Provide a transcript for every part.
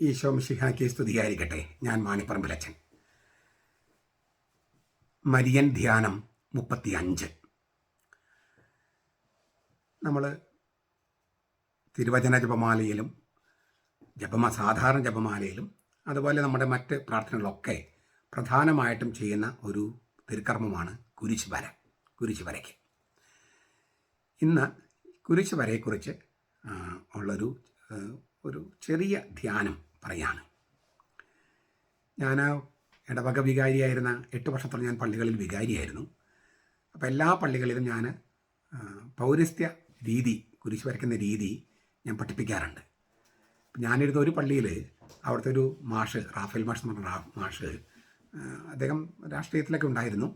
ഈശോ മിശിഹാക്കി സ്തുതിയായിരിക്കട്ടെ ഞാൻ മാണിപ്പറമ്പിലച്ചൻ മരിയൻ ധ്യാനം മുപ്പത്തി അഞ്ച് നമ്മൾ തിരുവചന ജപമാലയിലും ജപമ സാധാരണ ജപമാലയിലും അതുപോലെ നമ്മുടെ മറ്റ് പ്രാർത്ഥനകളൊക്കെ പ്രധാനമായിട്ടും ചെയ്യുന്ന ഒരു തിരുക്കർമ്മമാണ് കുരിശ് വര കുരിശ് വരയ്ക്ക് ഇന്ന് കുരിശ് വരയെക്കുറിച്ച് ഉള്ളൊരു ഒരു ചെറിയ ധ്യാനം പറയാണ്. ഞാൻ ഇടവക വികാരിയായിരുന്ന എട്ട് വർഷത്തോളം ഞാൻ പള്ളികളിൽ വികാരിയായിരുന്നു. അപ്പോൾ എല്ലാ പള്ളികളിലും ഞാൻ പൗരസ്ത്യ രീതി കുരിശ് വരയ്ക്കുന്ന രീതി ഞാൻ പഠിപ്പിക്കാറുണ്ട്. ഞാനിരുന്ന ഒരു പള്ളിയിൽ അവിടുത്തെ ഒരു മാഷ് റാഫേൽ മാഷ് എന്ന് പറഞ്ഞ മാഷ് അദ്ദേഹം രാഷ്ട്രീയത്തിലൊക്കെ ഉണ്ടായിരുന്നു.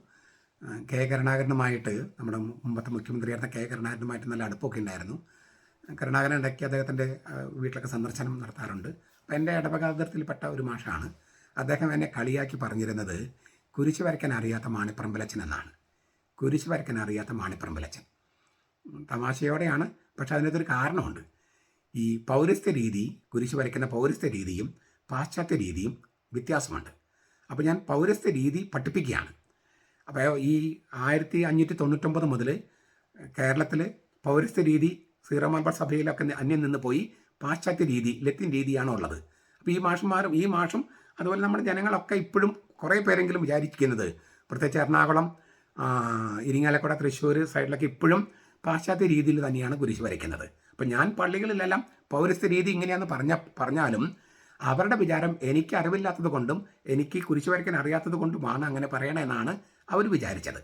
കെ കരുണാകരനുമായിട്ട് നമ്മുടെ മുമ്പത്തെ മുഖ്യമന്ത്രിയായിരുന്ന കെ കരുണാകരനുമായിട്ട് നല്ല അടുപ്പമൊക്കെ ഉണ്ടായിരുന്നു. കരുണാകരൻ ഇടയ്ക്ക് അദ്ദേഹത്തിന്റെ വീട്ടിലൊക്കെ സന്ദർശനം നടത്താറുണ്ട്. അപ്പം എന്റെ ഇടവകാതിർത്തിൽപ്പെട്ട ഒരു മാഷാണ്. അദ്ദേഹം എന്നെ കളിയാക്കി പറഞ്ഞിരുന്നത് കുരിശ് വരയ്ക്കാൻ അറിയാത്ത മാണിപ്പറമ്പലച്ചൻ എന്നാണ്. കുരിശ് വരയ്ക്കാൻ അറിയാത്ത മാണിപ്പറമ്പലച്ചൻ. തമാശയോടെയാണ് പക്ഷെ അതിനകത്തൊരു കാരണമുണ്ട്. ഈ പൗരസ്ത്യ രീതി കുരിശ് വരയ്ക്കുന്ന പൗരസ്ത്യ രീതിയും പാശ്ചാത്യ രീതിയും വ്യത്യാസമുണ്ട്. അപ്പോൾ ഞാൻ പൗരസ്ത്യ രീതി പഠിപ്പിക്കുകയാണ്. അപ്പോൾ ഈ ആയിരത്തി അഞ്ഞൂറ്റി തൊണ്ണൂറ്റൊമ്പത് മുതൽ കേരളത്തിൽ പൗരസ്ത്യ രീതി സീറോ സഭയിലൊക്കെ അന്യം നിന്ന് പോയി പാശ്ചാത്യ രീതി ലത്തിൻ രീതിയാണ് ഉള്ളത്. അപ്പോൾ ഈ മാഷന്മാരും ഈ മാഷും അതുപോലെ നമ്മുടെ ജനങ്ങളൊക്കെ ഇപ്പോഴും കുറേ പേരെങ്കിലും വിചാരിക്കുന്നത് പ്രത്യേകിച്ച് എറണാകുളം ഇരിങ്ങാലക്കുട തൃശ്ശൂർ സൈഡിലൊക്കെ ഇപ്പോഴും പാശ്ചാത്യ രീതിയിൽ തന്നെയാണ് കുരിശ് വരയ്ക്കുന്നത്. അപ്പം ഞാൻ പള്ളികളിലെല്ലാം പൗരസ്ത്യ രീതി ഇങ്ങനെയാണെന്ന് പറഞ്ഞ പറഞ്ഞാലും അവരുടെ വിചാരം എനിക്ക് അറിവില്ലാത്തത് കൊണ്ടും എനിക്ക് കുരിശ് വരയ്ക്കാൻ അറിയാത്തത് കൊണ്ടുമാണ് അങ്ങനെ പറയണമെന്നാണ് അവർ വിചാരിച്ചത്.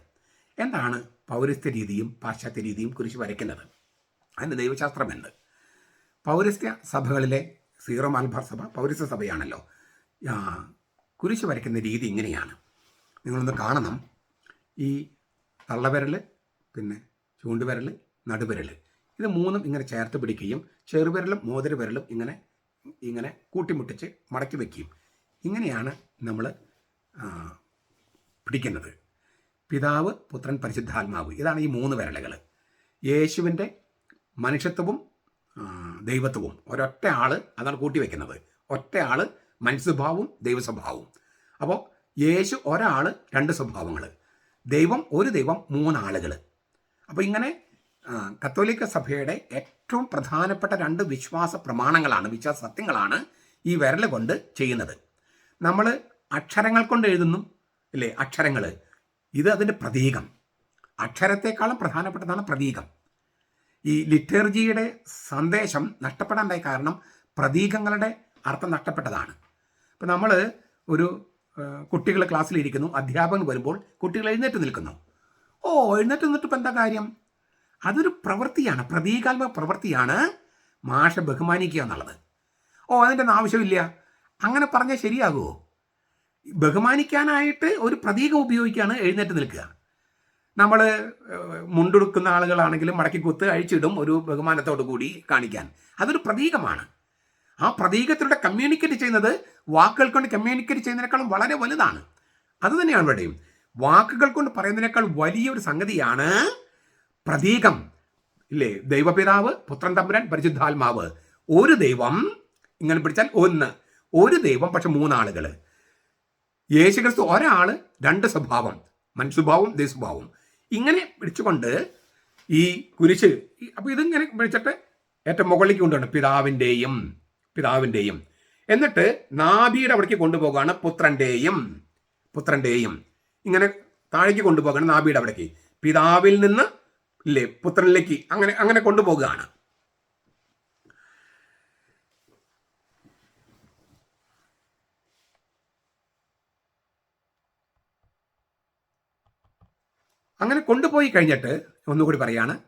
എന്താണ് പൗരസ്ത്യ രീതിയും പാശ്ചാത്യ രീതിയും കുരിശ് വരയ്ക്കുന്നത്? അതിന് ദൈവശാസ്ത്രമുണ്ട്. പൗരസ്ത്യ സഭകളിലെ സീറോ മലബാർ സഭ പൗരസ്ത്യ സഭയാണല്ലോ. കുരിശ് വരയ്ക്കുന്ന രീതി ഇങ്ങനെയാണ്. നിങ്ങളൊന്ന് കാണണം. ഈ തള്ളവിരൽ പിന്നെ ചൂണ്ടുവിരൽ നടുവിരൽ ഇത് മൂന്നും ഇങ്ങനെ ചേർത്ത് പിടിക്കുകയും ചെറുവിരലും മോതിരവിരലും ഇങ്ങനെ ഇങ്ങനെ കൂട്ടിമുട്ടിച്ച് മടക്കി വയ്ക്കുകയും. ഇങ്ങനെയാണ് നമ്മൾ പിടിക്കുന്നത്. പിതാവ് പുത്രൻ പരിശുദ്ധാത്മാവ്. ഇതാണ് ഈ മൂന്ന് വിരലുകൾ യേശുവിന്റെ മനുഷ്യത്വവും ദൈവത്വവും. ഒരൊറ്റ ആൾ അതാണ് കൂട്ടി വെക്കുന്നത് ഒറ്റ ആൾ മനുസ്വഭാവവും ദൈവസ്വഭാവവും. അപ്പോൾ യേശു ഒരാൾ രണ്ട് സ്വഭാവങ്ങൾ ദൈവം ഒരു ദൈവം മൂന്നാളുകൾ അപ്പോൾ ഇങ്ങനെ കത്തോലിക്ക സഭയുടെ ഏറ്റവും പ്രധാനപ്പെട്ട രണ്ട് വിശ്വാസ പ്രമാണങ്ങളാണ് വിശ്വാസ സത്യങ്ങളാണ് ഈ വിരൽ കൊണ്ട് ചെയ്യുന്നത്. നമ്മൾ അക്ഷരങ്ങൾ കൊണ്ട് എഴുതുന്നു അല്ലേ അക്ഷരങ്ങൾ ഇത് അതിന്റെ പ്രതീകം. അക്ഷരത്തെക്കാളും പ്രധാനപ്പെട്ടതാണ് പ്രതീകം. ഈ ലിറ്റർജിയുടെ സന്ദേശം നഷ്ടപ്പെടാണ്ടായ കാരണം പ്രതീകങ്ങളുടെ അർത്ഥം നഷ്ടപ്പെട്ടതാണ്. ഇപ്പം നമ്മൾ ഒരു കുട്ടികൾ ക്ലാസ്സിലിരിക്കുന്നു അധ്യാപകൻ വരുമ്പോൾ കുട്ടികൾ എഴുന്നേറ്റ് നിൽക്കുന്നു. ഓ എഴുന്നേറ്റ് നിന്നിട്ട് ഇപ്പം എന്താ കാര്യം? അതൊരു പ്രവൃത്തിയാണ് പ്രതീകാത്മക പ്രവൃത്തിയാണ് മാഷ ബഹുമാനിക്കുക എന്നുള്ളത്. ഓ അതിന്റെ ആവശ്യമില്ല. അങ്ങനെ പറഞ്ഞാൽ ശരിയാകുമോ? ബഹുമാനിക്കാനായിട്ട് ഒരു പ്രതീകം ഉപയോഗിക്കുകയാണ് എഴുന്നേറ്റ് നിൽക്കുക. നമ്മൾ മുണ്ടെടുക്കുന്ന ആളുകളാണെങ്കിലും മടക്കി കുത്ത് അഴിച്ചിടും ഒരു ബഹുമാനത്തോടു കൂടി കാണിക്കാൻ. അതൊരു പ്രതീകമാണ്. ആ പ്രതീകത്തിലൂടെ കമ്മ്യൂണിക്കേറ്റ് ചെയ്യുന്നത് വാക്കുകൾ കൊണ്ട് കമ്മ്യൂണിക്കേറ്റ് ചെയ്യുന്നതിനേക്കാളും വളരെ വലുതാണ്. അത് തന്നെയാണ് ഇവിടെയും. വാക്കുകൾ കൊണ്ട് പറയുന്നതിനേക്കാൾ വലിയൊരു സംഗതിയാണ് പ്രതീകം. ഇല്ലേ? ദൈവപിതാവ് പുത്രൻ തമ്പുരാൻ പരിശുദ്ധാത്മാവ്. ഒരു ദൈവം ഇങ്ങനെ പിടിച്ചാൽ ഒന്ന്. ഒരു ദൈവം പക്ഷെ മൂന്നാളുകൾ യേശുക്രിസ്തു ഒരാൾ രണ്ട് സ്വഭാവം. മനുസ്വഭാവവും ദൈവസ്വഭാവം ഇങ്ങനെ പിടിച്ചുകൊണ്ട് ഈ കുരിശ് അപ്പോൾ അപ്പൊ ഇതിങ്ങനെ പിടിച്ചിട്ട് ഏറ്റവും മുകളിലേക്ക് കൊണ്ടുപോകണം പിതാവിന്റെയും പിതാവിന്റെയും എന്നിട്ട് നാഭിയുടെ അവിടേക്ക് കൊണ്ടുപോകുകയാണ് പുത്രന്റെയും പുത്രന്റെയും ഇങ്ങനെ താഴേക്ക് കൊണ്ടുപോകണം നാഭിയുടെ അവിടേക്ക്. പിതാവിൽ നിന്ന് ഇല്ലേ പുത്രനിലേക്ക് അങ്ങനെ അങ്ങനെ കൊണ്ടുപോകുകയാണ്. അങ്ങനെ കൊണ്ടുപോയി കഴിഞ്ഞിട്ട് ഒന്നുകൂടി പറയാണ്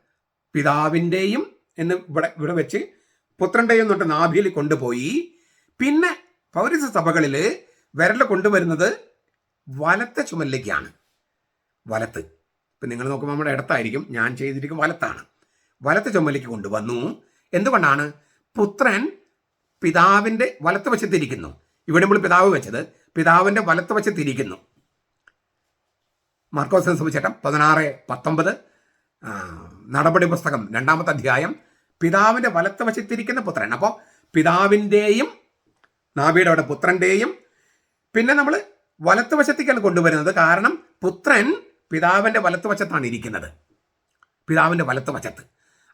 പിതാവിന്റെയും എന്ന് ഇവിടെ ഇവിടെ വെച്ച് പുത്രന്റെയും തൊട്ട് നാഭിയിൽ കൊണ്ടുപോയി. പിന്നെ പൗരസ സഭകളിൽ വിരൽ കൊണ്ടുവരുന്നത് വലത്തെ ചുമലിലേക്കാണ്. വലത്ത്. ഇപ്പം നിങ്ങൾ നോക്കുമ്പോൾ നമ്മുടെ ഇടത്തായിരിക്കും ഞാൻ ചെയ്തിരിക്കും വലത്താണ്. വലത്തെ ചുമലിലേക്ക് കൊണ്ടുവന്നു. എന്തുകൊണ്ടാണ്? പുത്രൻ പിതാവിന്റെ വലത്ത് വശത്തിരിക്കുന്നു. ഇവിടെ നമ്മൾ പിതാവ് വെച്ചത്. പിതാവിന്റെ വലത്ത് വശത്തിരിക്കുന്നു. മാർക്കോസ് സുവിശേഷം പതിനാറ് പത്തൊമ്പത്. നടപടി പുസ്തകം രണ്ടാമത്തെ അധ്യായം. പിതാവിന്റെ വലത്ത് വശത്തിരിക്കുന്ന പുത്രൻ. അപ്പോൾ പിതാവിന്റെയും നാവിയുടെ അവിടെ പുത്രന്റെയും പിന്നെ നമ്മൾ വലത്ത് വശത്തേക്കാണ് കൊണ്ടുവരുന്നത്. കാരണം പുത്രൻ പിതാവിന്റെ വലത്തുവശത്താണ് ഇരിക്കുന്നത്. പിതാവിന്റെ വലത്തുവശത്ത്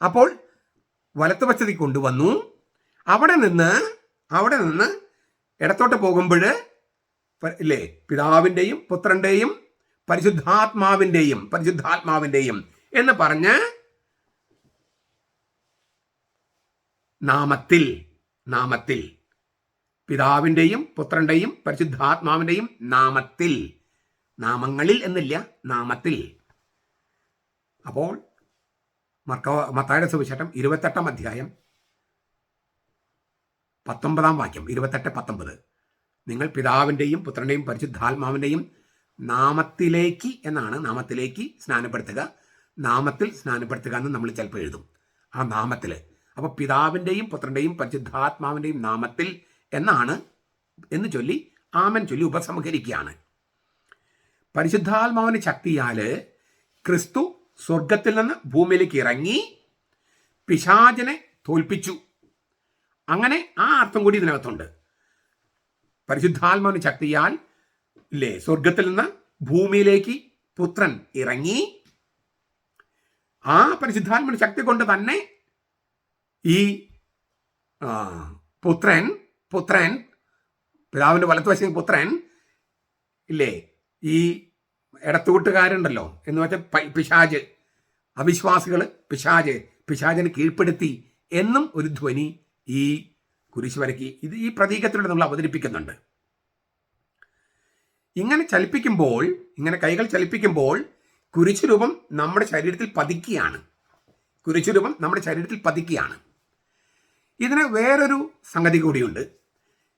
അപ്പോൾ വലത്ത് വശത്തേക്ക് കൊണ്ടുവന്നു. അവിടെ നിന്ന് അവിടെ നിന്ന് ഇടത്തോട്ട് പോകുമ്പോൾ ഇല്ലേ പിതാവിന്റെയും പുത്രന്റെയും പരിശുദ്ധാത്മാവിന്റെയും പരിശുദ്ധാത്മാവിന്റെയും എന്ന് പറഞ്ഞ് നാമത്തിൽ നാമത്തിൽ. പിതാവിന്റെയും പുത്രന്റെയും പരിശുദ്ധാത്മാവിന്റെയും നാമത്തിൽ. നാമങ്ങളിൽ എന്നില്ല നാമത്തിൽ. അപ്പോൾ മത്തായുടെ സുവിശേഷം ഇരുപത്തെട്ടാം അധ്യായം പത്തൊമ്പതാം വാക്യം ഇരുപത്തെട്ട് പത്തൊമ്പത്. നിങ്ങൾ പിതാവിന്റെയും പുത്രന്റെയും പരിശുദ്ധാത്മാവിന്റെയും നാമത്തിലേക്ക് എന്നാണ് നാമത്തിലേക്ക് സ്നാനപ്പെടുത്തുക. നാമത്തിൽ സ്നാനപ്പെടുത്തുക എന്ന് നമ്മൾ ചിലപ്പോൾ എഴുതും. ആ നാമത്തിൽ. അപ്പോൾ പിതാവിന്റെയും പുത്രന്റെയും പരിശുദ്ധാത്മാവിന്റെയും നാമത്തിൽ എന്നാണ് എന്ന് ചൊല്ലി ആമൻ ചൊല്ലി ഉപസംഹരിക്കുകയാണ്. പരിശുദ്ധാത്മാവിന് ശക്തിയാൽ ക്രിസ്തു സ്വർഗത്തിൽ നിന്ന് ഭൂമിയിലേക്ക് ഇറങ്ങി പിശാചനെ തോൽപ്പിച്ചു. അങ്ങനെ ആ അർത്ഥം കൂടി ഇതിനകത്തുണ്ട്. പരിശുദ്ധാത്മാവിന് ശക്തിയാൽ ഇല്ലേ സ്വർഗത്തിൽ നിന്ന് ഭൂമിയിലേക്ക് പുത്രൻ ഇറങ്ങി. ആ പരിശുദ്ധാത്മ ശക്തി കൊണ്ട് തന്നെ ഈ പുത്രൻ പുത്രൻ പിതാവിന്റെ വലത്തുവശം പുത്രൻ ഇല്ലേ? ഈ ഇടത്തുകൂട്ടുകാരുണ്ടല്ലോ? എന്ന് വെച്ചാൽ പിശാജ് അവിശ്വാസികൾ പിശാജ് പിശാജിനെ കീഴ്പ്പെടുത്തി എന്നും ഒരു ധ്വനി ഈ കുരിശ് വരയ്ക്ക്. ഇത് ഈ പ്രതീകത്തിലൂടെ നമ്മൾ അവതരിപ്പിക്കുന്നുണ്ട്. ഇങ്ങനെ ചലിപ്പിക്കുമ്പോൾ ഇങ്ങനെ കൈകൾ ചലിപ്പിക്കുമ്പോൾ കുരിശുരൂപം നമ്മുടെ ശരീരത്തിൽ പതിക്കുകയാണ്. കുരിശുരൂപം നമ്മുടെ ശരീരത്തിൽ പതിക്കുകയാണ്. ഇതിന് വേറൊരു സംഗതി കൂടിയുണ്ട്.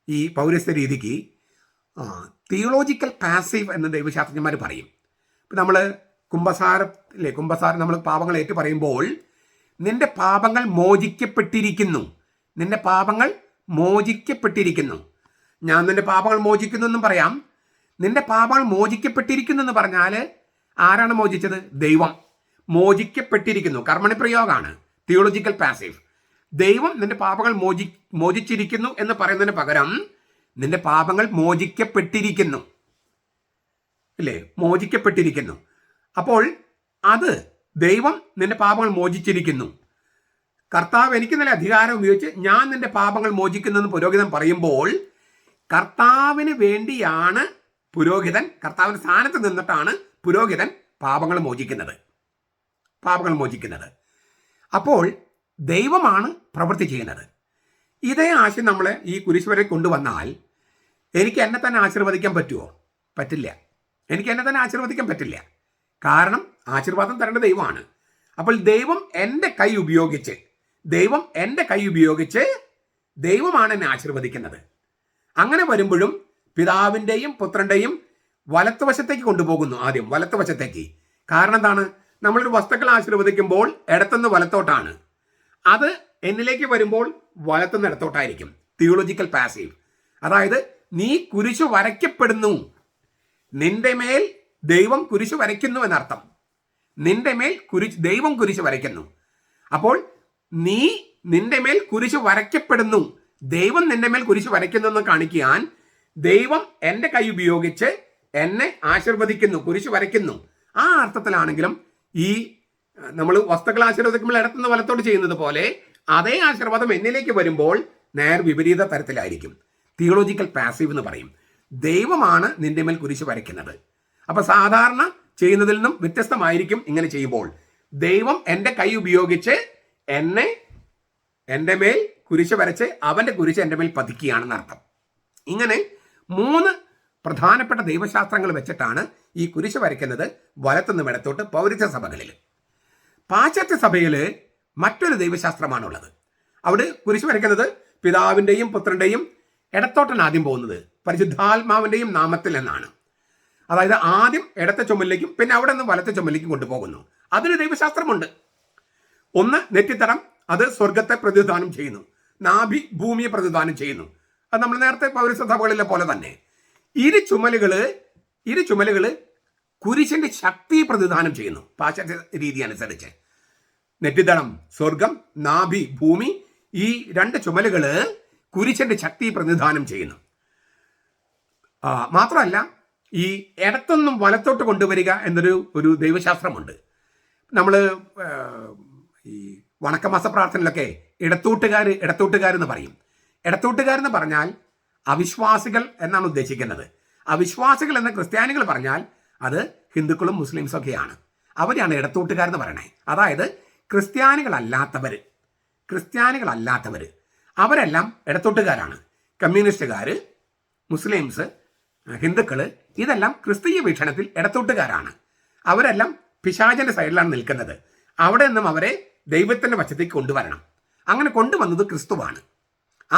ഈ പൗരസ്ത്യ രീതിക്ക് തിയോളജിക്കൽ പാസീവ് എന്ന് ദൈവശാസ്ത്രജ്ഞന്മാർ പറയും. ഇപ്പം നമ്മൾ കുംഭസാരത്തിലെ കുംഭസാരം നമ്മൾ പാപങ്ങൾ ഏറ്റു പറയുമ്പോൾ നിന്റെ പാപങ്ങൾ മോചിക്കപ്പെട്ടിരിക്കുന്നു. നിന്റെ പാപങ്ങൾ മോചിക്കപ്പെട്ടിരിക്കുന്നു. ഞാൻ നിന്റെ പാപങ്ങൾ മോചിക്കുന്നു എന്നും പറയാം. നിന്റെ പാപങ്ങൾ മോചിക്കപ്പെട്ടിരിക്കുന്നു എന്ന് പറഞ്ഞാൽ ആരാണ് മോചിച്ചത്? ദൈവം. മോചിക്കപ്പെട്ടിരിക്കുന്നു. കർമ്മണി പ്രയോഗമാണ് തിയോളജിക്കൽ പാസീവ് ദൈവം നിന്റെ പാപങ്ങൾ മോചി മോചിച്ചിരിക്കുന്നു എന്ന് പറയുന്നതിന് പകരം നിന്റെ പാപങ്ങൾ മോചിക്കപ്പെട്ടിരിക്കുന്നു. അല്ലേ മോചിക്കപ്പെട്ടിരിക്കുന്നു. അപ്പോൾ അത് ദൈവം നിന്റെ പാപങ്ങൾ മോചിച്ചിരിക്കുന്നു. കർത്താവ് എനിക്ക് നല്ല അധികാരം ഉപയോഗിച്ച് ഞാൻ നിന്റെ പാപങ്ങൾ മോചിക്കുന്നു എന്ന് പുരോഹിതൻ പറയുമ്പോൾ കർത്താവിന് വേണ്ടിയാണ് പുരോഹിതൻ കർത്താവിന്റെ സ്ഥാനത്ത് നിന്നിട്ടാണ് പുരോഹിതൻ പാപങ്ങൾ മോചിക്കുന്നത്. പാപങ്ങൾ മോചിക്കുന്നത്. അപ്പോൾ ദൈവമാണ് പ്രവൃത്തി ചെയ്യുന്നത്. ഇതേ ആശയം നമ്മൾ ഈ കുരിശുവരെ കൊണ്ടുവന്നാൽ എനിക്ക് എന്നെ തന്നെ ആശീർവദിക്കാൻ പറ്റുമോ പറ്റില്ല. എനിക്ക് എന്നെ തന്നെ ആശീർവദിക്കാൻ പറ്റില്ല. കാരണം ആശീർവാദം തരേണ്ട ദൈവമാണ്. അപ്പോൾ ദൈവം എന്റെ കൈ ഉപയോഗിച്ച് ദൈവം എന്റെ കൈ ഉപയോഗിച്ച് ദൈവമാണ് എന്നെ ആശീർവദിക്കുന്നത്. അങ്ങനെ വരുമ്പോഴും പിതാവിന്റെയും പുത്രന്റെയും വലത്തുവശത്തേക്ക് കൊണ്ടുപോകുന്നു ആദ്യം വലത്തുവശത്തേക്ക് കാരണം എന്താണ്? നമ്മളൊരു വസ്തുക്കൾ ആശീർവദിക്കുമ്പോൾ ഇടത്തുനിന്ന് വലത്തോട്ടാണ്. അത് എന്നിലേക്ക് വരുമ്പോൾ വലത്തുനിന്ന് ഇടത്തോട്ടായിരിക്കും. തിയോളജിക്കൽ പാസീവ് അതായത് നീ കുരിശു വരയ്ക്കപ്പെടുന്നു. നിന്റെ മേൽ ദൈവം കുരിശു വരയ്ക്കുന്നു എന്നർത്ഥം. നിന്റെ മേൽ കുരിശ് ദൈവം കുരിശ് വരയ്ക്കുന്നു. അപ്പോൾ നീ നിന്റെ മേൽ കുരിശ് വരയ്ക്കപ്പെടുന്നു. ദൈവം നിന്റെ മേൽ കുരിശ് വരയ്ക്കുന്നു എന്ന് കാണിക്കാൻ ദൈവം എന്റെ കൈ ഉപയോഗിച്ച് എന്നെ ആശീർവദിക്കുന്നു കുരിശ് വരയ്ക്കുന്നു. ആ അർത്ഥത്തിലാണെങ്കിലും ഈ നമ്മൾ വസ്തുക്കൾ ആശീർവദിക്കുമ്പോൾ ഇടത്തുനിന്ന് വലത്തോട് ചെയ്യുന്നത് പോലെ അതേ ആശീർവാദം എന്നിലേക്ക് വരുമ്പോൾ നേർ വിപരീത തരത്തിലായിരിക്കും. തിയോളജിക്കൽ പാസീവ് എന്ന് പറയും. ദൈവമാണ് നിന്റെ മേൽ കുരിശ് വരയ്ക്കുന്നത്. അപ്പൊ സാധാരണ ചെയ്യുന്നതിൽ നിന്നും വ്യത്യസ്തമായിരിക്കും ഇങ്ങനെ ചെയ്യുമ്പോൾ. ദൈവം എന്റെ കൈ ഉപയോഗിച്ച് എന്നെ എന്റെ മേൽ കുരിശ് വരച്ച് അവന്റെ കുരിശ് എന്റെ മേൽ പതിക്കുകയാണെന്ന് അർത്ഥം ഇങ്ങനെ മൂന്ന് പ്രധാനപ്പെട്ട ദൈവശാസ്ത്രങ്ങൾ വെച്ചിട്ടാണ് ഈ കുരിശ് വരയ്ക്കുന്നത് വലത്തുനിന്ന് ഇടത്തോട്ട് പൗരത്വ സഭകളിൽ. പാശ്ചാത്യ സഭയിൽ മറ്റൊരു ദൈവശാസ്ത്രമാണുള്ളത്. അവിടെ കുരിശ് വരയ്ക്കുന്നത് പിതാവിന്റെയും പുത്രന്റെയും ഇടത്തോട്ടാണ് ആദ്യം പോകുന്നത്. പരിശുദ്ധാത്മാവിന്റെയും നാമത്തിൽ എന്നാണ്. അതായത് ആദ്യം ഇടത്തെ ചുമലിലേക്കും പിന്നെ അവിടെ നിന്ന് വലത്തെ ചുമലിലേക്കും കൊണ്ടുപോകുന്നു. അതിന് ദൈവശാസ്ത്രമുണ്ട്. ഒന്ന് നെറ്റിത്തടം അത് സ്വർഗത്തെ പ്രതിദാനം ചെയ്യുന്നു. നാഭി ഭൂമിയെ പ്രതിദാനം ചെയ്യുന്നു. അത് നമ്മൾ നേരത്തെ പൗരസഭകളിലെ പോലെ തന്നെ. ഇരു ചുമലുകൾ ഇരു ചുമലുകൾ കുരിശിന്റെ ശക്തി പ്രതിദാനം ചെയ്യുന്നു. പാശ്ചാത്യ രീതി അനുസരിച്ച്. നെറ്റിദളം സ്വർഗം നാഭി ഭൂമി ഈ രണ്ട് ചുമലുകൾ കുരിശന്റെ ശക്തി പ്രതിദാനം ചെയ്യുന്നു. മാത്രമല്ല ഈ ഇടത്തൊന്നും വലത്തോട്ട് കൊണ്ടുവരിക എന്നൊരു ഒരു ദൈവശാസ്ത്രമുണ്ട്. നമ്മൾ ഈ വണക്കമാസ പ്രാർത്ഥനയിലൊക്കെ ഇടത്തോട്ടുകാർ ഇടത്തോട്ടുകാരെന്ന് പറയും. ഇടത്തോട്ടുകാരെന്ന് പറഞ്ഞാൽ അവിശ്വാസികൾ എന്നാണ് ഉദ്ദേശിക്കുന്നത്. അവിശ്വാസികൾ എന്ന ക്രിസ്ത്യാനികൾ പറഞ്ഞാൽ അത് ഹിന്ദുക്കളും മുസ്ലിംസും ഒക്കെയാണ്. അവരെയാണ് ഇടത്തോട്ടുകാരെന്ന് പറയണേ. അതായത് ക്രിസ്ത്യാനികളല്ലാത്തവർ ക്രിസ്ത്യാനികളല്ലാത്തവർ അവരെല്ലാം ഇടത്തോട്ടുകാരാണ് കമ്മ്യൂണിസ്റ്റുകാർ മുസ്ലിംസ് ഹിന്ദുക്കൾ ഇതെല്ലാം ക്രിസ്തീയ വീക്ഷണത്തിൽ ഇടത്തോട്ടുകാരാണ് അവരെല്ലാം പിശാചന്റെ സൈഡിലാണ് നിൽക്കുന്നത്. അവിടെ നിന്നും അവരെ ദൈവത്തിന്റെ വശത്തേക്ക് കൊണ്ടുവരണം. അങ്ങനെ കൊണ്ടുവന്നത് ക്രിസ്തുവാണ്.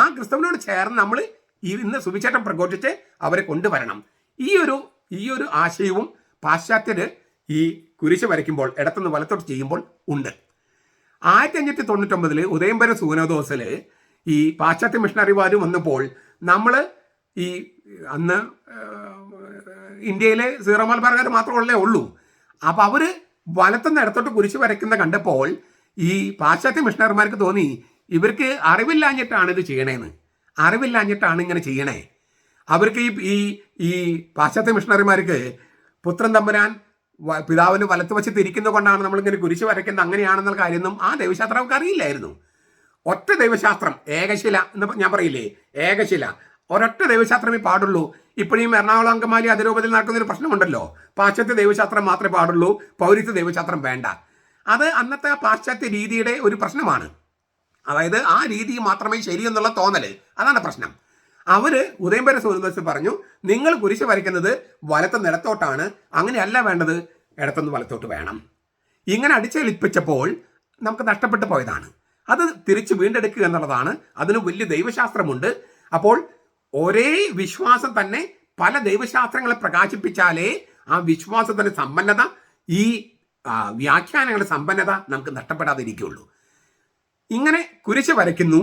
ആ ക്രിസ്തുവിനോട് ചേർന്ന് നമ്മൾ ഇന്ന് സുവിശേഷം പ്രഘോഷിച്ച് അവരെ കൊണ്ടുവരണം. ഈ ഒരു ഈ ഒരു ആശയവും പാശ്ചാത്യര് ഈ കുരിശ് വരയ്ക്കുമ്പോൾ ഇടത്തുനിന്ന് വലത്തോട്ട് ചെയ്യുമ്പോൾ ഉണ്ട്. ആയിരത്തി അഞ്ഞൂറ്റി തൊണ്ണൂറ്റൊമ്പതിൽ സൂനദോസിൽ ഈ പാശ്ചാത്യ മിഷണറിമാർ വന്നപ്പോൾ നമ്മൾ ഈ അന്ന് ഇന്ത്യയിലെ സീറോ മലബാർക്കാർ മാത്രമല്ലേ ഉള്ളൂ. അപ്പോൾ അവർ വലത്തുനിന്ന് ഇടത്തോട്ട് കുരിശ് വരയ്ക്കുന്ന കണ്ടപ്പോൾ ഈ പാശ്ചാത്യ മിഷണറിമാർക്ക് തോന്നി ഇവർക്ക് അറിവില്ലാഞ്ഞിട്ടാണ് ഇത് ചെയ്യണേന്ന്. അറിവില്ലാഞ്ഞിട്ടാണ് ഇങ്ങനെ ചെയ്യണേ. അവർക്ക് ഈ ഈ ഈ പാശ്ചാത്യ മിഷണറിമാർക്ക് പുത്രൻ തമ്പുരാൻ പിതാവിന് വലത്ത് ഇരിക്കുന്ന ഇരിക്കുന്നത് കൊണ്ടാണ് നമ്മളിങ്ങനെ കുരിശ് വരയ്ക്കുന്നത് അങ്ങനെയാണെന്നുള്ള കാര്യമൊന്നും ആ ദൈവശാസ്ത്രം അവർക്ക് അറിയില്ലായിരുന്നു. ഒറ്റ ദൈവശാസ്ത്രം ഏകശില എന്ന് ഞാൻ പറയില്ലേ? ഏകശില. ഒരൊറ്റ ദൈവശാസ്ത്രമേ പാടുള്ളൂ. ഇപ്പോഴും എറണാകുളം അങ്കമാലി അതിരൂപത്തിൽ നടക്കുന്ന ഒരു പ്രശ്നമുണ്ടല്ലോ. പാശ്ചാത്യ ദൈവശാസ്ത്രം മാത്രമേ പാടുള്ളൂ. പൗരത്വ ദൈവശാസ്ത്രം വേണ്ട. അത് അന്നത്തെ പാശ്ചാത്യ രീതിയുടെ ഒരു പ്രശ്നമാണ്. അതായത് ആ രീതി മാത്രമേ ശരിയെന്നുള്ള തോന്നൽ. അതാണ് പ്രശ്നം. അവർ ഉദയംപര സൂര്യദോസ് പറഞ്ഞു നിങ്ങൾ കുരിശ് വരയ്ക്കുന്നത് വലത്ത് നിലത്തോട്ടാണ്. അങ്ങനെയല്ല വേണ്ടത്. ഇടത്തുനിന്ന് വലത്തോട്ട് വേണം. ഇങ്ങനെ അടിച്ചേൽപ്പിച്ചപ്പോൾ നമുക്ക് നഷ്ടപ്പെട്ടു പോയതാണ്. അത് തിരിച്ച് വീണ്ടെടുക്കുക എന്നുള്ളതാണ്. അതിന് വലിയ ദൈവശാസ്ത്രമുണ്ട്. അപ്പോൾ ഒരേ വിശ്വാസം തന്നെ പല ദൈവശാസ്ത്രങ്ങളെ പ്രകാശിപ്പിച്ചാലേ ആ വിശ്വാസത്തിന്റെ സമ്പന്നത ഈ വ്യാഖ്യാനങ്ങളുടെ സമ്പന്നത നമുക്ക് നഷ്ടപ്പെടാതിരിക്കുകയുള്ളൂ. ഇങ്ങനെ കുരിശ് വരയ്ക്കുന്നു.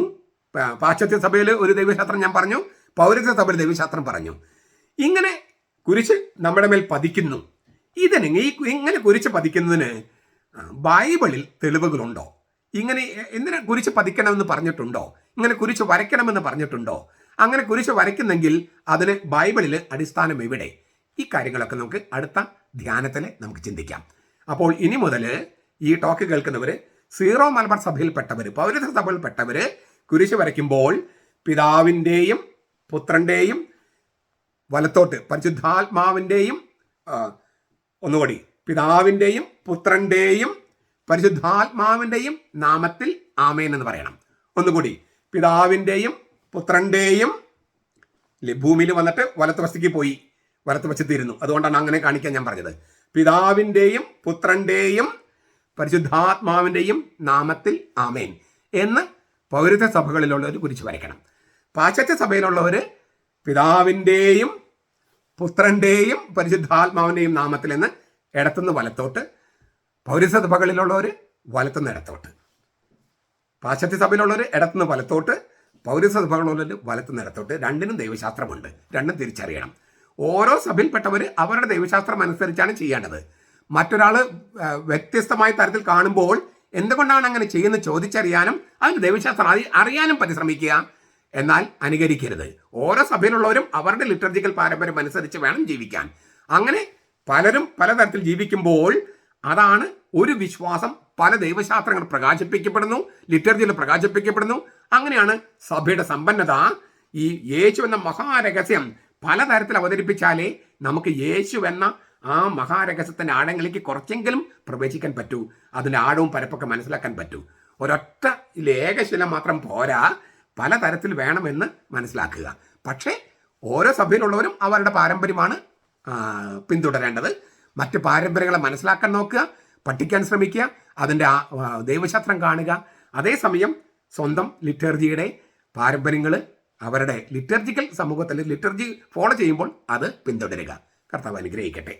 പാശ്ചാത്യ സഭയിൽ ഒരു ദൈവശാസ്ത്രം ഞാൻ പറഞ്ഞു പൗരത്വ സഭയിൽ ദൈവശാസ്ത്രം പറഞ്ഞു. ഇങ്ങനെ കുരിശ് നമ്മുടെ മേൽ പതിക്കുന്നു. ഇതിന് ഈ ഇങ്ങനെ കുരിശ് പതിക്കുന്നതിന് ബൈബിളിൽ തെളിവുകളുണ്ടോ? ഇങ്ങനെ എന്തിനെ എന്തിനാ കുരിശ് പതിക്കണമെന്ന് പറഞ്ഞിട്ടുണ്ടോ? ഇങ്ങനെ കുരിശ് വരയ്ക്കണമെന്ന് പറഞ്ഞിട്ടുണ്ടോ? അങ്ങനെ കുരിശ് വരയ്ക്കുന്നെങ്കിൽ അതിന് ബൈബിളിൽ അടിസ്ഥാനം എവിടെ? ഈ കാര്യങ്ങളൊക്കെ നമുക്ക് അടുത്ത ധ്യാനത്തിൽ നമുക്ക് ചിന്തിക്കാം. അപ്പോൾ ഇനി മുതൽ ഈ ടോക്ക് കേൾക്കുന്നവർ സീറോ മലബാർ സഭയിൽപ്പെട്ടവർ പൗരത്വ സഭയിൽപ്പെട്ടവർ കുരിശ് വരയ്ക്കുമ്പോൾ പിതാവിന്റെയും പുത്രന്റെയും വലത്തോട്ട് പരിശുദ്ധാത്മാവിന്റെയും ഒന്നുകൂടി പിതാവിന്റെയും പുത്രന്റെയും പരിശുദ്ധാത്മാവിന്റെയും നാമത്തിൽ ആമേൻ എന്ന് പറയണം. ഒന്നുകൂടി പിതാവിന്റെയും പുത്രന്റെയും ഭൂമിയിൽ വന്നിട്ട് വലത്ത് വശത്തേക്ക് പോയി വലത്ത് വശത്തിരുന്നു അതുകൊണ്ടാണ് അങ്ങനെ കാണിക്കാൻ ഞാൻ പറഞ്ഞത്. പിതാവിന്റെയും പുത്രന്റെയും പരിശുദ്ധാത്മാവിന്റെയും നാമത്തിൽ ആമേൻ എന്ന് പൗരത്വ സഭകളിലുള്ളവർ കുറിച്ച് വരയ്ക്കണം. പാശ്ചാത്യ സഭയിലുള്ളവർ പിതാവിന്റെയും പുത്രന്റെയും പരിശുദ്ധാത്മാവിന്റെയും നാമത്തിൽ എന്ന് ഇടത്തുനിന്ന് വലത്തോട്ട് പൗരത്വ സഭകളിലുള്ളവർ വലത്തുനിന്ന് ഇടത്തോട്ട്. പാശ്ചാത്യ സഭയിലുള്ളവർ ഇടത്തുനിന്ന് വലത്തോട്ട് പൗരത്വ സഭകളുള്ളവർ വലത്തുനിന്ന് ഇടത്തോട്ട്. രണ്ടിനും ദൈവശാസ്ത്രമുണ്ട്. രണ്ടും തിരിച്ചറിയണം. ഓരോ സഭയിൽപ്പെട്ടവർ അവരുടെ ദൈവശാസ്ത്രം അനുസരിച്ചാണ് ചെയ്യേണ്ടത്. മറ്റൊരാൾ വ്യത്യസ്തമായ തരത്തിൽ കാണുമ്പോൾ എന്തുകൊണ്ടാണ് അങ്ങനെ ചെയ്യുന്നത് ചോദിച്ചറിയാനും അതിന് ദൈവശാസ്ത്രം അറിയാനും പരിശ്രമിക്കുക. എന്നാൽ അനുകരിക്കരുത്. ഓരോ സഭയിലുള്ളവരും അവരുടെ ലിറ്റർജിക്കൽ പാരമ്പര്യം അനുസരിച്ച് വേണം ജീവിക്കാൻ. അങ്ങനെ പലരും പലതരത്തിൽ ജീവിക്കുമ്പോൾ അതാണ് ഒരു വിശ്വാസം പല ദൈവശാസ്ത്രങ്ങൾ പ്രകാശിപ്പിക്കപ്പെടുന്നു ലിറ്റർജിയിൽ പ്രകാശിപ്പിക്കപ്പെടുന്നു. അങ്ങനെയാണ് സഭയുടെ സമ്പന്നത. ഈ യേശു എന്ന മഹാരഹസ്യം പലതരത്തിൽ അവതരിപ്പിച്ചാലേ നമുക്ക് യേശു എന്ന ആ മഹാരഹസ്യത്തിന്റെ ആഴങ്ങളിലേക്ക് കുറച്ചെങ്കിലും പ്രവേശിക്കാൻ പറ്റൂ. അതിന്റെ ആഴവും പരപ്പൊക്കെ മനസ്സിലാക്കാൻ പറ്റൂ. ഒരൊറ്റ ഏകശില മാത്രം പോരാ. പലതരത്തിൽ വേണമെന്ന് മനസ്സിലാക്കുക. പക്ഷേ ഓരോ സഭയിലുള്ളവരും അവരുടെ പാരമ്പര്യമാണ് പിന്തുടരേണ്ടത്. മറ്റ് പാരമ്പര്യങ്ങളെ മനസ്സിലാക്കാൻ നോക്കുക പഠിക്കാൻ ശ്രമിക്കുക അതിന്റെ ദൈവശാസ്ത്രം കാണുക. അതേസമയം സ്വന്തം ലിറ്റർജിയുടെ പാരമ്പര്യങ്ങൾ അവരുടെ ലിറ്റർജിക്കൽ സമൂഹത്തിൽ ലിറ്റർജി ഫോളോ ചെയ്യുമ്പോൾ അത് പിന്തുടരുക. കർത്താവ് അനുഗ്രഹിക്കട്ടെ.